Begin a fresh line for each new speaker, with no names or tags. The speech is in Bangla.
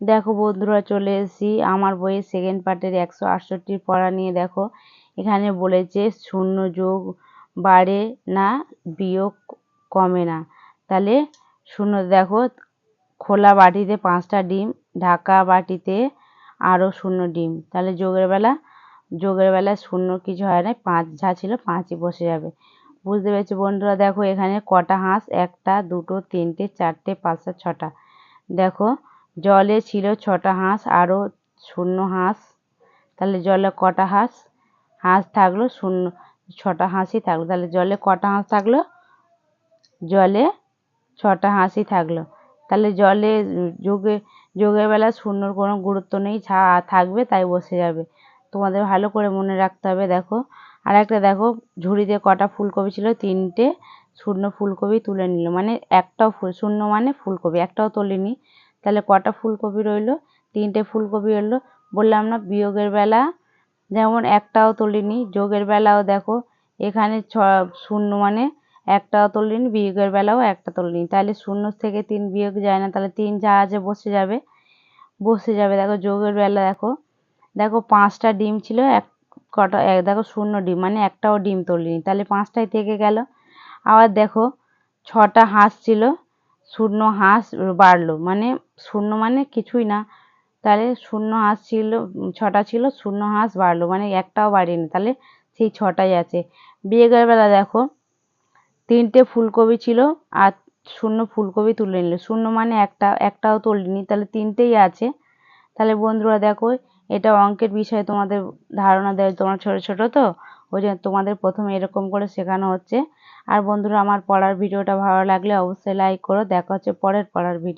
দেখো বন্ধুরা চলে এসেছি আমার বইয়ের সেকেন্ড পার্টের একশো আটষট্টির পড়া নিয়ে। দেখো, এখানে বলেছে শূন্য যোগ বাড়ে না, বিয়োগ কমে না। তাহলে শূন্য, দেখো, খোলা বাটিতে পাঁচটা ডিম, ঢাকা বাটিতে আরও শূন্য ডিম। তাহলে যোগের বেলা, যোগের বেলায় শূন্য কিছু হয় না, পাঁচ, যা ছিল পাঁচই বসে যাবে। বুঝতে পেরেছি বন্ধুরা? দেখো, এখানে কটা হাঁস, একটা, দুটো, তিনটে, চারটে, পাঁচটা, ছটা। দেখো জলে ছিল ছটা হাঁস আরও শূন্য হাঁস। তাহলে জলে কটা হাঁস? হাঁস থাকল শূন্য, ছটা হাঁসই থাকল। তাহলে জলে কটা হাঁস থাকল? জলে ছটা হাঁসই থাকল। তাহলে জলে যোগে, যোগের বেলা শূন্যর কোনো গুরুত্ব নেই যা থাকবে তাই বসে যাবে। তোমাদের ভালো করে মনে রাখতে হবে, দেখো। আর একটা দেখো, ঝুড়িতে কটা ফুলকপি ছিল? তিনটে শূন্য ফুলকপি তুলে নিল। মানে একটাও ফুল, শূন্য মানে ফুলকপি, একটাও তোলেনি। তাহলে কটা ফুলকপি রইল? তিনটে ফুলকপি রইল। বললাম না, বিয়োগের বেলা যেমন একটাও তোলেনি, যোগের বেলাও দেখো, এখানে ছ, শূন্য মানে একটাও তোলেনি, বিয়োগের বেলাও একটা তোলেনি। তাহলে শূন্য থেকে তিন বিয়োগ যায় না, তাহলে তিন যা আছে বসে যাবে। বসে যাবে। দেখো যোগের বেলা দেখো দেখো পাঁচটা ডিম ছিল, এক কটা এক দেখো শূন্য ডিম মানে একটাও ডিম তোলেনি। তাহলে পাঁচটাই থেকে গেল। আবার দেখো ছটা হাঁস ছিল শূন্য হাঁস বাড়লো। মানে শূন্য মানে কিছুই না। তাহলে শূন্য হাঁস ছিল, ছটা ছিল, শূন্য হাঁস বাড়লো। মানে একটাও বাড়েনি। তাহলে সেই ছটাই আছে। বিয়েগের বেলা দেখো, তিনটে ফুলকপি ছিল আর শূন্য ফুলকপি তুলে নিল। শূন্য মানে একটা, একটাও তুলিনি। তাহলে তিনটেই আছে। তাহলে বন্ধুরা দেখো, এটা অঙ্কের বিষয়ে তোমাদের ধারণা দেয়। তোমরা ছোটো ছোটো তো, ওই জন্য তোমাদের প্রথমে এরকম করে শেখানো হচ্ছে। আর বন্ধুরা, আমার পড়ার ভিডিওটা ভালো লাগলে অবশ্যই লাইক করো। দেখা হচ্ছে পরের পড়ার ভিডিও